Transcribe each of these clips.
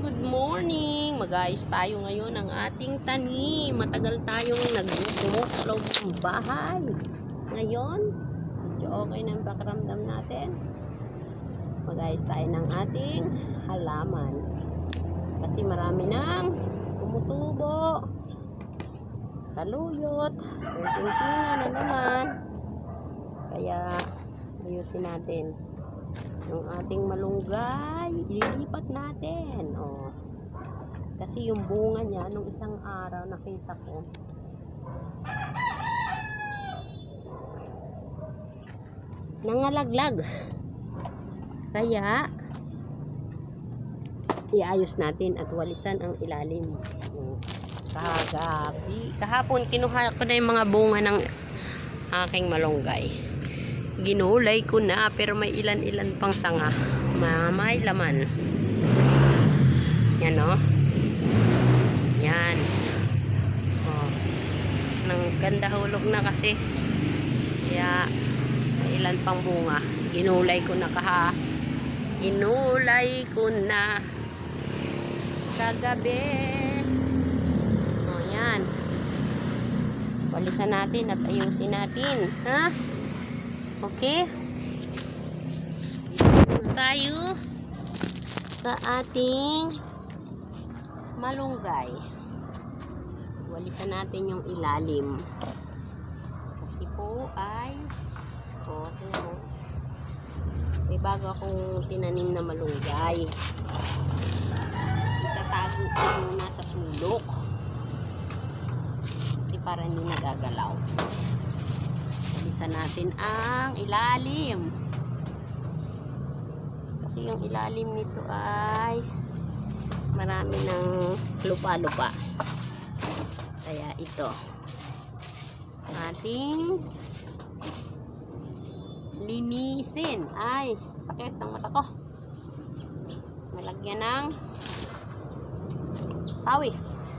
good morning. Mag-ayos tayo ngayon ng ating tanim. Matagal tayong loob ng bahay. Ngayon, medyo okay na ang pakiramdam natin. Mag-ayos tayo ng ating halaman. Kasi marami nang tumutubo. Saluyot. Sultingtinga na naman. Kaya, ayusin natin yung ating malunggay, ililipat natin. Oh. Kasi yung bunga niya, nung isang araw, nakita ko, nangalaglag. Kaya, iayos natin at walisan ang ilalim. Oh. Kagabi, kahapon, kinuha ko na yung mga bunga ng aking malunggay ginulay ko na pero may ilan-ilan pang sanga. Mamay laman. Yan o yan. Oh. nang ganda hulog na kasi. Kaya may ilan pang bunga. Ginulay ko na kaha. Ginulay ko na kagabi. Oh yan. Walisan natin at ayusin natin. Ha Okay? Tayo sa ating malunggay. Walisan natin yung ilalim. Kasi po ay oh, tingnan mo. May bago akong tinanim na malunggay. Itatago ko muna sa sulok. Kasi para hindi nagagalaw isa natin ang ilalim. Kasi yung ilalim nito ay marami ng lupa-lupa. Kaya ito. Ating linisin. Ay sakit ng mata ko. Nalagyan ng pawis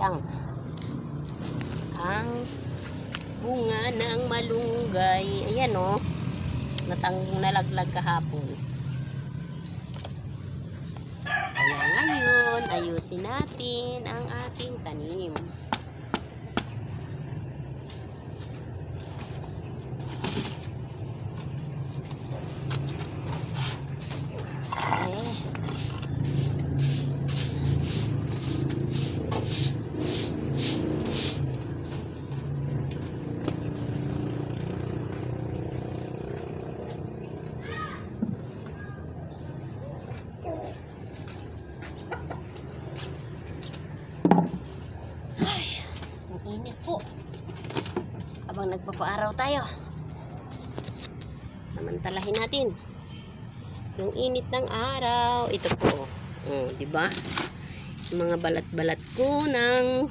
sayang ang bunga ng malunggay. Ayan o oh, natang nalaglag kahapon. Kaya ngayon ayusin natin ang ating tanim eh Ang init po. Nagpapaaraw tayo. Samantalahin natin. Yung init ng araw. Ito po. Oh, di ba? Mga balat-balat ko ng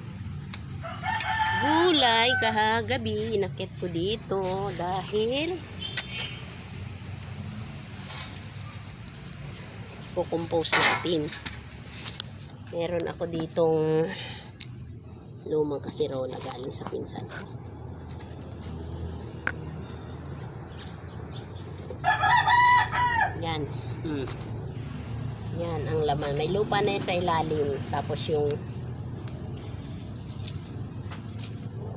gulay kahagabi. Inakit ko dito dahil kukompose natin. Meron ako ditong lumang kasirola galing sa pinsan ko. Yan. Hmm. Yan ang laman. May lupa na yan sa ilalim. Tapos yung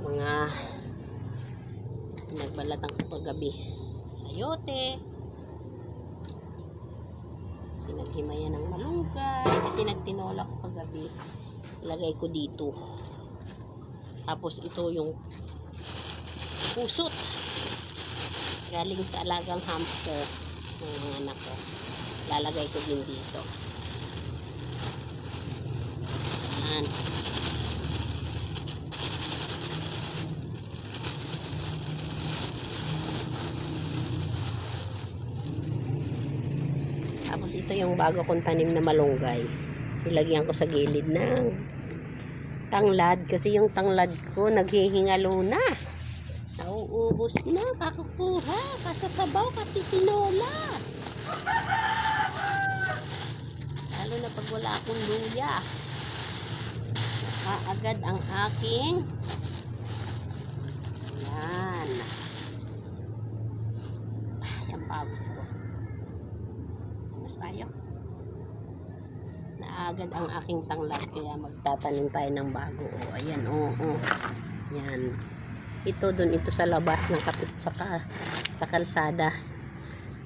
mga nagbalatan ko kagabi. Sayote. Pinaghimayan ng malunggay. Kasi nagtinola ko kagabi. Ilagay ko dito. Tapos ito yung pusot. Galing sa alagang hamster ng anak ko. Lalagay ko din dito. Yan. Tapos ito yung bago kong tanim na malunggay. Nilagyan ko sa gilid ng tanglad. Kasi yung tanglad ko naghihingalo na. Nauubos na. Kakukuha. Kasasabaw. Katitinola. Lalo na pag wala akong luya. Nakaagad ang aking yan. Yan pawis ko. Mas tayo. Naagad ang aking tanglad kaya magtatanim tayo ng bago. O, ayan, o, o. Yan. Ito dun, ito sa labas ng kapit sa, sa kalsada.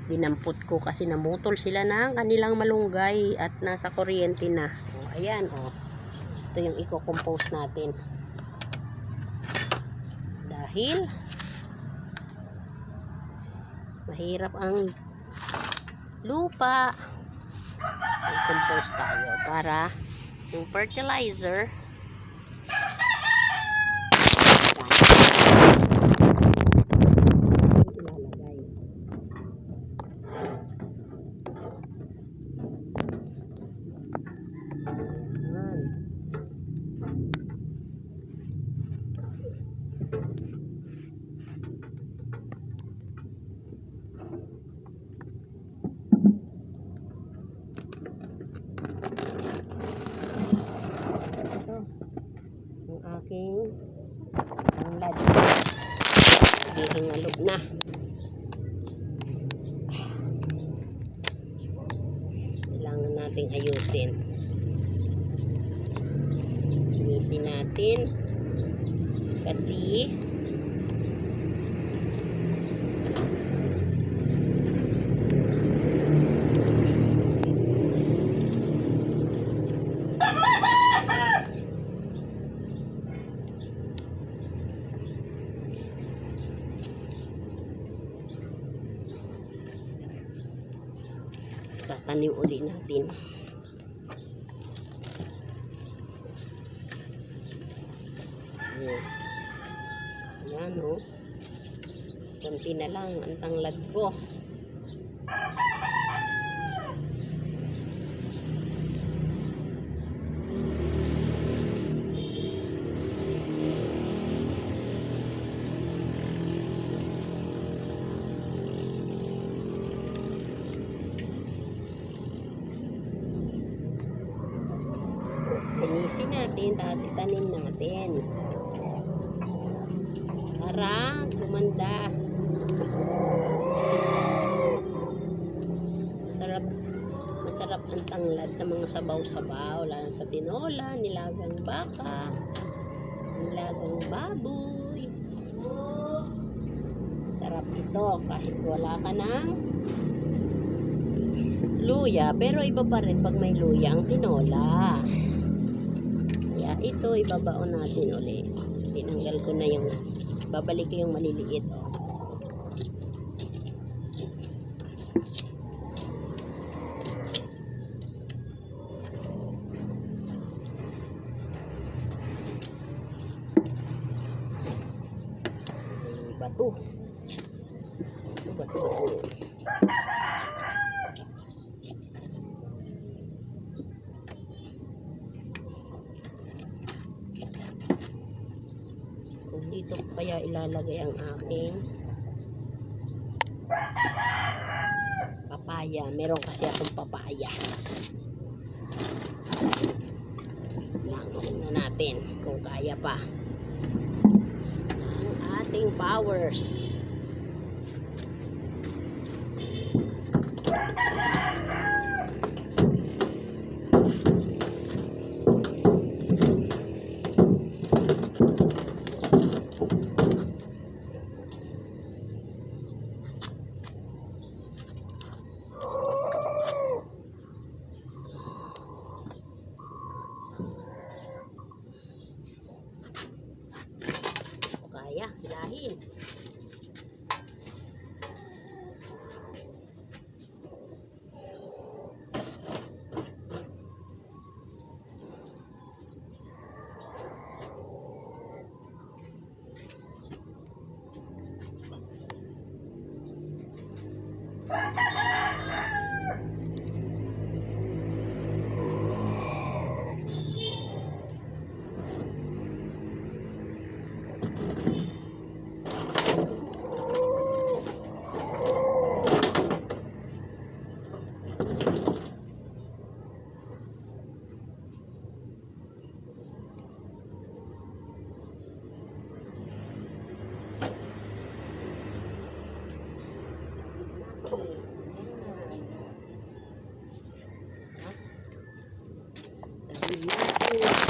Dinampot ko kasi namutol sila ng kanilang malunggay at nasa kuryente na. O, ayan, o. Ito yung i-compose natin. Dahil mahirap ang lupa mag-compose tayo para yung fertilizer ilalagay Ayan. ito yung aking tanglad hihingalog na kailangan nating ayusin sinisin natin. Kasi tatanim uli natin Ayan. Ayan, oh. Kunti na lang ang tanglad ko. Linisin natin, tapos itanim natin. Para gumanda. Masarap, masarap ang tanglad sa mga sabaw-sabaw, lalo sa tinola, nilagang baka, nilagang baboy. Sarap ito kahit wala ka ng luya, pero iba pa rin pag may luya ang tinola. Kaya ito, ibabaon natin uli. Tinanggal ko na yung, babalik yung maliliit. Oh. Bato. Kung dito kaya ilalagay ang aking papaya. Meron kasi akong papaya. Langokin na natin kung kaya pa. Ang ating powers. Kung kaya, hilahin. Tawid natin.